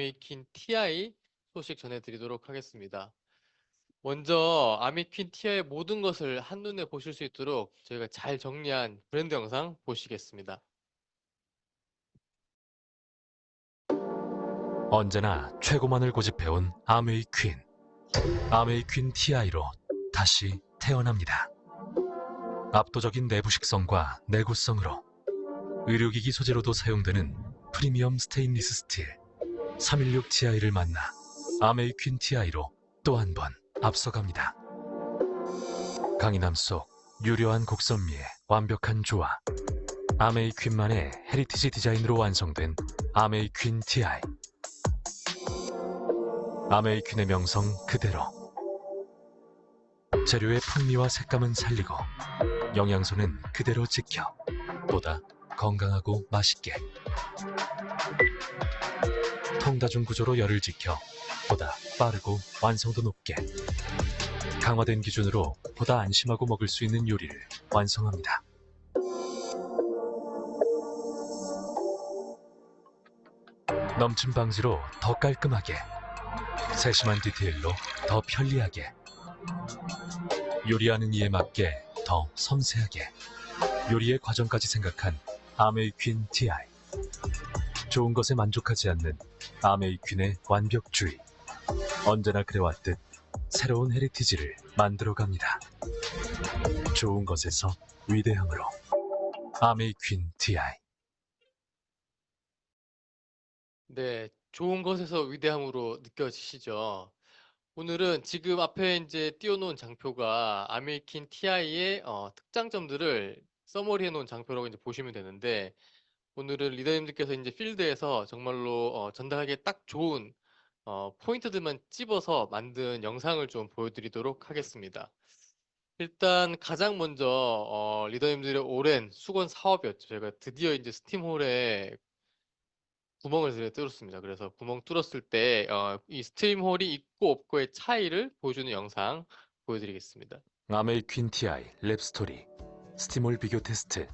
아메이퀸 TI 소식 전해드리도록 하겠습니다. 먼저 아메이퀸 TI의 모든 것을 한눈에 보실 수 있도록 저희가 잘 정리한 브랜드 영상 보시겠습니다. 언제나 최고만을 고집해온 아메이 퀸. 아메이 퀸 TI로 다시 태어납니다. 압도적인 내부 식성과 내구성으로 의료기기 소재로도 사용되는 프리미엄 스테인리스 스틸 316 TI를 만나 아메이 퀸 TI로 또 한 번 앞서갑니다. 강인함 속 유려한 곡선미의 완벽한 조화. 아메이 퀸만의 헤리티지 디자인으로 완성된 아메이 퀸 TI. 아메이퀸의 명성 그대로 재료의 풍미와 색감은 살리고 영양소는 그대로 지켜 보다 건강하고 맛있게 통다중 구조로 열을 지켜 보다 빠르고 완성도 높게 강화된 기준으로 보다 안심하고 먹을 수 있는 요리를 완성합니다. 넘침 방지로 더 깔끔하게 세심한 디테일로 더 편리하게 요리하는 이에 맞게 더 섬세하게 요리의 과정까지 생각한 아메이퀸 TI 좋은 것에 만족하지 않는 아메이 퀸의 완벽주의. 언제나 그래왔듯 새로운 헤리티지를 만들어갑니다. 좋은 것에서 위대함으로 아메이 퀸 TI 네, 좋은 것에서 위대함으로 느껴지시죠? 오늘은 지금 앞에 이제 띄워놓은 장표가 아메이킨 TI의 어, 특장점들을 써머리해 놓은 장표라고 이제 보시면 되는데 오늘은 리더님들께서 이제 필드에서 정말로 어, 전달하기에 딱 좋은 어, 포인트들만 찝어서 만든 영상을 좀 보여드리도록 하겠습니다. 일단 가장 먼저 어, 리더님들의 오랜 수건 사업이었죠. 저희가 드디어 이제 스팀홀에 구멍을 뚫었습니다. 그래서 구멍 뚫었을 때, 어, 이 스팀홀이 있고 없고의 차이를 보여주는 영상 보여드리겠습니다. 아메이퀸 TI 랩스토리 스티몰 비교 테스트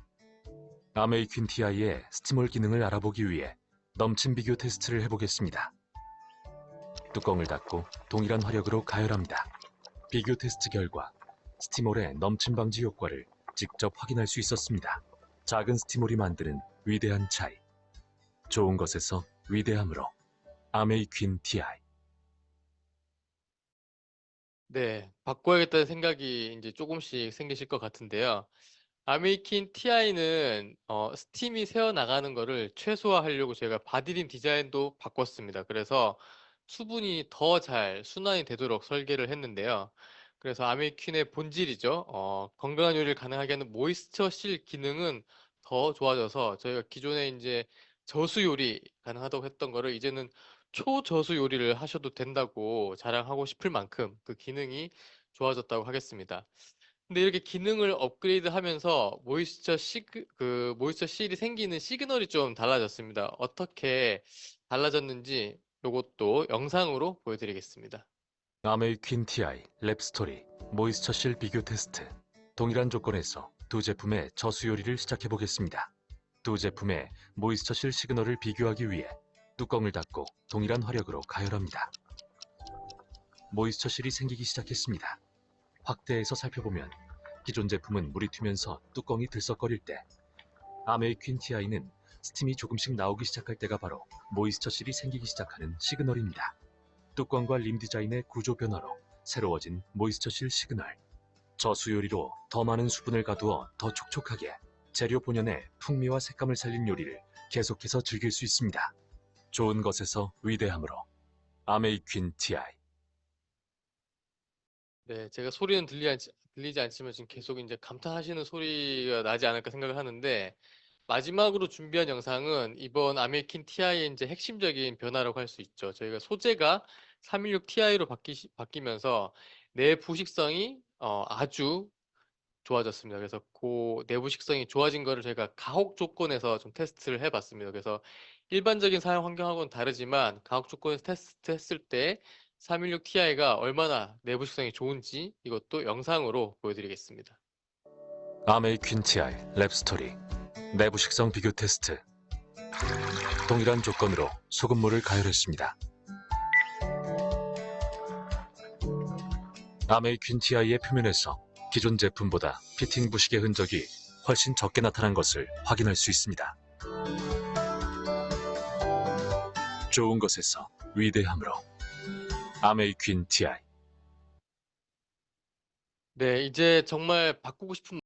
아메이퀸 TI의 스티몰 기능을 알아보기 위해 넘침 비교 테스트를 해보겠습니다. 뚜껑을 닫고 동일한 화력으로 가열합니다. 비교 테스트 결과 스티몰의 넘침 방지 효과를 직접 확인할 수 있었습니다. 작은 스티몰이 만드는 위대한 차이 좋은 것에서 위대함으로 아메이 퀸 TI 네, 바꿔야겠다는 생각이 이제 조금씩 생기실 것 같은데요. 아메이킨 TI는 어, 스팀이 새어나가는 거를 최소화하려고 제가 바디림 디자인도 바꿨습니다. 그래서 수분이 더 잘 순환이 되도록 설계를 했는데요. 그래서 아메이퀸의 본질이죠. 어, 건강한 요리를 가능하게 하는 모이스처 실 기능은 더 좋아져서 저희가 기존에 이제 저수 요리 가능하다고 했던 거를 이제는 초저수 요리를 하셔도 된다고 자랑하고 싶을 만큼 그 기능이 좋아졌다고 하겠습니다. 근데 이렇게 기능을 업그레이드 하면서 모이스처 시, 그 모이스처 실이 생기는 시그널이 좀 달라졌습니다. 어떻게 달라졌는지 이것도 영상으로 보여드리겠습니다. 아메이퀸 TI 랩스토리 모이스처 실 비교 테스트 동일한 조건에서 두 제품의 저수 요리를 시작해 보겠습니다. 두 제품의 모이스처 실 시그널을 비교하기 위해 뚜껑을 닫고 동일한 화력으로 가열합니다. 모이스처 실이 생기기 시작했습니다. 확대해서 살펴보면 기존 제품은 물이 튀면서 뚜껑이 들썩거릴 때 아메이퀸 TI는 스팀이 조금씩 나오기 시작할 때가 바로 모이스처 실이 생기기 시작하는 시그널입니다. 뚜껑과 림 디자인의 구조 변화로 새로워진 모이스처 실 시그널 저수 요리로 더 많은 수분을 가두어 더 촉촉하게 재료 본연의 풍미와 색감을 살린 요리를 계속해서 즐길 수 있습니다. 좋은 것에서 위대함으로 아메이퀸 TI 네, 제가 소리는 들리 않지, 들리지 않지만 지금 계속 이제 감탄하시는 소리가 나지 않을까 생각을 하는데 마지막으로 준비한 영상은 이번 아메이킨 TI의 이제 핵심적인 변화라고 할 수 있죠. 저희가 소재가 316 TI로 바뀌, 바뀌면서 내부 식성이 어, 아주 좋아졌습니다. 그래서 그 내부 식성이 좋아진 거를 저희가 가혹 조건에서 좀 테스트를 해봤습니다. 그래서 일반적인 사용 환경하고는 다르지만 가혹 조건에서 테스트 했을 때 316 Ti가 얼마나 내부 식성이 좋은지 이것도 영상으로 보여드리겠습니다. 아메이 퀸 TI 랩스토리 내부 식성 비교 테스트 동일한 조건으로 소금물을 가열했습니다. 아메이 퀸 TI의 표면에서 기존 제품보다 피팅 부식의 흔적이 훨씬 적게 나타난 것을 확인할 수 있습니다. 좋은 것에서 위대함으로 아메이퀸 TI 네, 이제 정말 바꾸고 싶은